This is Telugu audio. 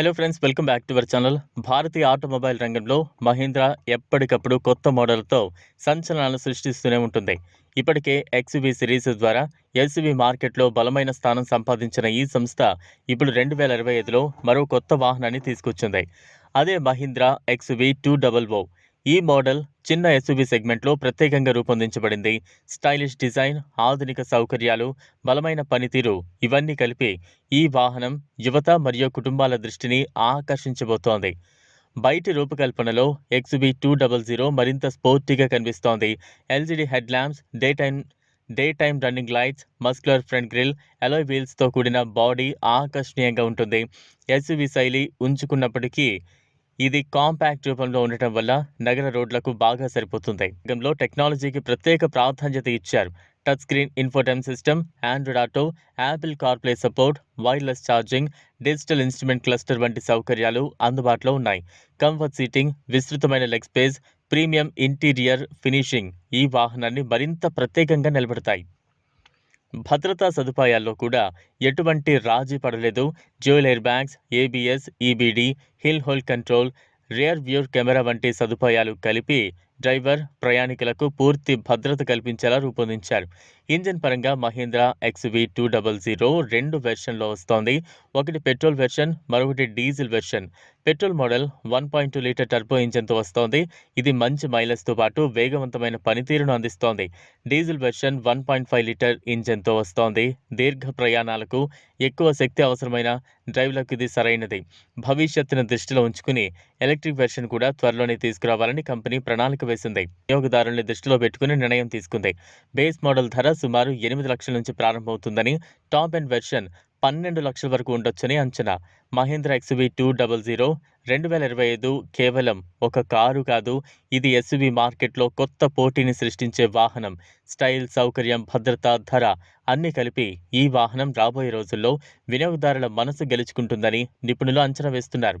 Hello friends welcome back to our channel Bharatiya automobile రంగంలో మహీంద్రా ఎప్పటికప్పుడు కొత్త మోడల్తో సంచలనాలు సృష్టిస్తూనే ఉంటుంది. ఇప్పటికే ఎక్స్యూవీ సిరీస్ ద్వారా ఎస్యూవీ మార్కెట్లో బలమైన స్థానం సంపాదించిన ఈ సంస్థ ఇప్పుడు రెండు వేల ఇరవై ఐదులో మరో కొత్త వాహనాన్ని తీసుకొచ్చింది. అదే Mahindra XUV two double O ఈ మోడల్ చిన్న ఎస్యూవీ సెగ్మెంట్లో ప్రత్యేకంగా రూపొందించబడింది. స్టైలిష్ డిజైన్ ఆధునిక సౌకర్యాలు బలమైన పనితీరు ఇవన్నీ కలిపి ఈ వాహనం యువత మరియు కుటుంబాల దృష్టిని ఆకర్షించబోతోంది. బయటి రూపకల్పనలో ఎక్స్బీ టూ డబల్ జీరో మరింత స్పోర్టీగా కనిపిస్తోంది. LED head lamps day time day time running lights muscular front grille alloy వీల్స్తో కూడిన బాడీ ఆకర్షణీయంగా ఉంటుంది. ఎస్యూవీ శైలి ఉంచుకున్నప్పటికీ ఇది కాంపాక్ట్ రూపంలో ఉండటం వల్ల నగర రోడ్లకు బాగా సరిపోతుంది. రంగంలో టెక్నాలజీకి ప్రత్యేక ప్రాధాన్యత ఇచ్చారు. Touch screen infotainment system Android Auto Apple CarPlay support wireless charging digital instrument cluster వంటి సౌకర్యాలు అందుబాటులో ఉన్నాయి. కంఫర్ట్ సీటింగ్ విస్తృతమైన leg space premium interior finishing ఈ వాహనాన్ని మరింత ప్రత్యేకంగా నిలబెడతాయి. భద్రతా సదుపాయాల్లో కూడా ఎటువంటి రాజీ పడలేదు. Dual air bags ABS EBD hill hold control rear view camera వంటి సదుపాయాలు కలిపి డ్రైవర్ ప్రయాణికులకు పూర్తి భద్రత కల్పించేలా రూపొందించారు. ఇంజిన్ పరంగా Mahindra XUV two double zero రెండు వెర్షన్లో వస్తోంది. ఒకటి పెట్రోల్ వెర్షన్ మరొకటి diesel version. Petrol model one point two litre turbo ఇంజిన్తో వస్తోంది. ఇది మంచి మైలేజ్తో పాటు వేగవంతమైన పనితీరును అందిస్తోంది. Diesel version one point five litre ఇంజిన్తో వస్తోంది. దీర్ఘ ప్రయాణాలకు ఎక్కువ శక్తి అవసరమైన డ్రైవ్లకు ఇది సరైనది. భవిష్యత్తును దృష్టిలో ఉంచుకుని ఎలక్ట్రిక్ వెర్షన్ కూడా త్వరలోనే తీసుకురావాలని కంపెనీ ప్రణాళిక వేసింది. వినియోగదారుల్ని దృష్టిలో పెట్టుకుని నిర్ణయం తీసుకుంది. బేస్ మోడల్ ధర సుమారు ఎనిమిది లక్షల నుంచి ప్రారంభమవుతుందని టాప్ అండ్ వెర్షన్ పన్నెండు లక్షల వరకు ఉండొచ్చని అంచనా. Mahindra XUV two double zero రెండు వేల ఇరవై ఐదు కేవలం ఒక కారు కాదు ఇది ఎస్యువి మార్కెట్లో కొత్త పోటీని సృష్టించే వాహనం. స్టైల్ సౌకర్యం భద్రత ధర అన్నీ కలిపి ఈ వాహనం రాబోయే రోజుల్లో వినియోగదారుల మనసు గెలుచుకుంటుందని నిపుణులు అంచనా వేస్తున్నారు.